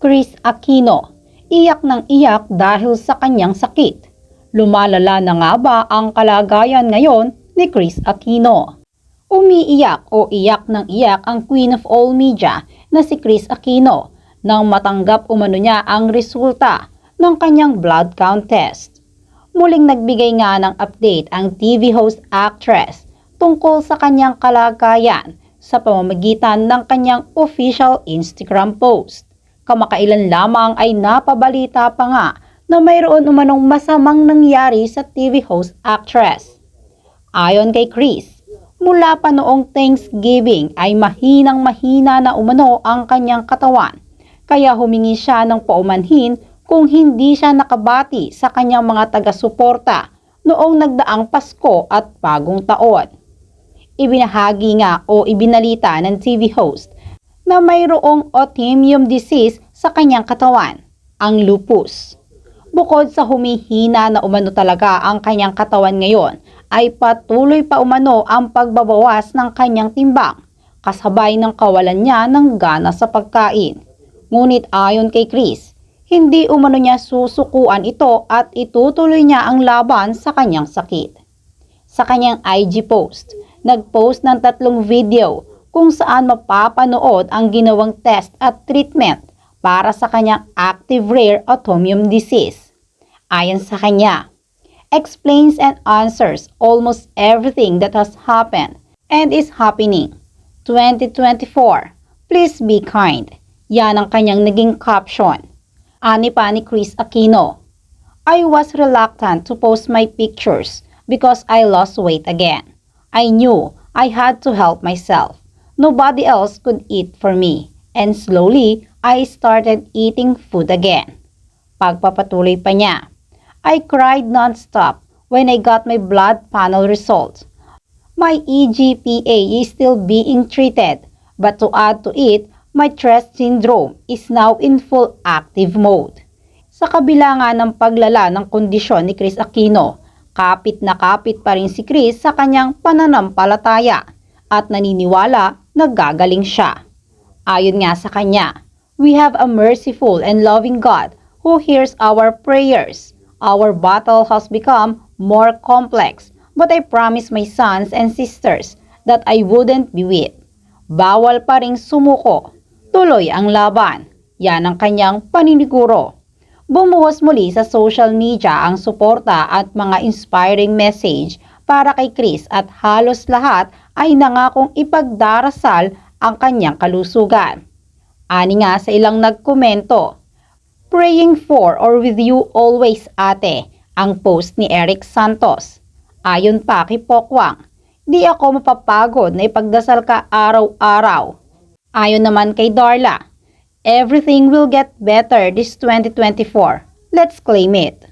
Chris Aquino, iyak ng iyak dahil sa kanyang sakit. Lumalala na nga ba ang kalagayan ngayon ni Chris Aquino? Umiiyak o iyak ng iyak ang Queen of All Media na si Chris Aquino nang matanggap umano niya ang resulta ng kanyang blood count test. Muling nagbigay nga ng update ang TV host actress tungkol sa kanyang kalagayan sa pamamagitan ng kanyang official Instagram post. Kamakailan lamang ay napabalita pa nga na mayroon umanong masamang nangyari sa TV host actress. Ayon kay Chris, mula pa noong Thanksgiving ay mahinang mahina na umano ang kanyang katawan. Kaya humingi siya ng paumanhin kung hindi siya nakabati sa kanyang mga taga-suporta noong nagdaang Pasko at Bagong Taon. Ibinahagi nga o ibinalita ng TV host na mayroong autoimmune disease sa kanyang katawan, ang lupus. Bukod sa humihina na umano talaga ang kanyang katawan ngayon, ay patuloy pa umano ang pagbabawas ng kanyang timbang, kasabay ng kawalan niya ng gana sa pagkain. Ngunit ayon kay Chris, hindi umano niya susukuan ito at itutuloy niya ang laban sa kanyang sakit. Sa kanyang IG post, nagpost ng tatlong video kung saan mapapanood ang ginawang test at treatment para sa kanyang active rare autoimmune disease. Ayon sa kanya, explains and answers almost everything that has happened and is happening. 2024, please be kind. Yan ang kanyang naging caption. Ani pa ni Chris Aquino. I was reluctant to post my pictures because I lost weight again. I knew I had to help myself. Nobody else could eat for me. And slowly, I started eating food again. Pagpapatuloy pa niya. I cried non-stop when I got my blood panel results. My EGPA is still being treated, but to add to it, my Tourette syndrome is now in full active mode. Sa kabila nga ng paglala ng kondisyon ni Chris Aquino, kapit na kapit pa rin si Chris sa kanyang pananampalataya at naniniwala na gagaling siya. Ayon nga sa kanya, we have a merciful and loving God who hears our prayers. Our battle has become more complex, but I promise my sons and sisters that I wouldn't be weak. Bawal pa ring sumuko. Tuloy ang laban. Yan ang kanyang paniniguro. Bumuhos muli sa social media ang suporta at mga inspiring message para kay Chris at halos lahat ay nangakong ipagdarasal ang kanyang kalusugan. Ani nga sa ilang nagkomento, Praying for or with you always ate, ang post ni Eric Santos. Ayon pa kay Pokwang, di ako mapapagod na ipagdasal ka araw-araw. Ayon naman kay Darla, everything will get better this 2024. Let's claim it.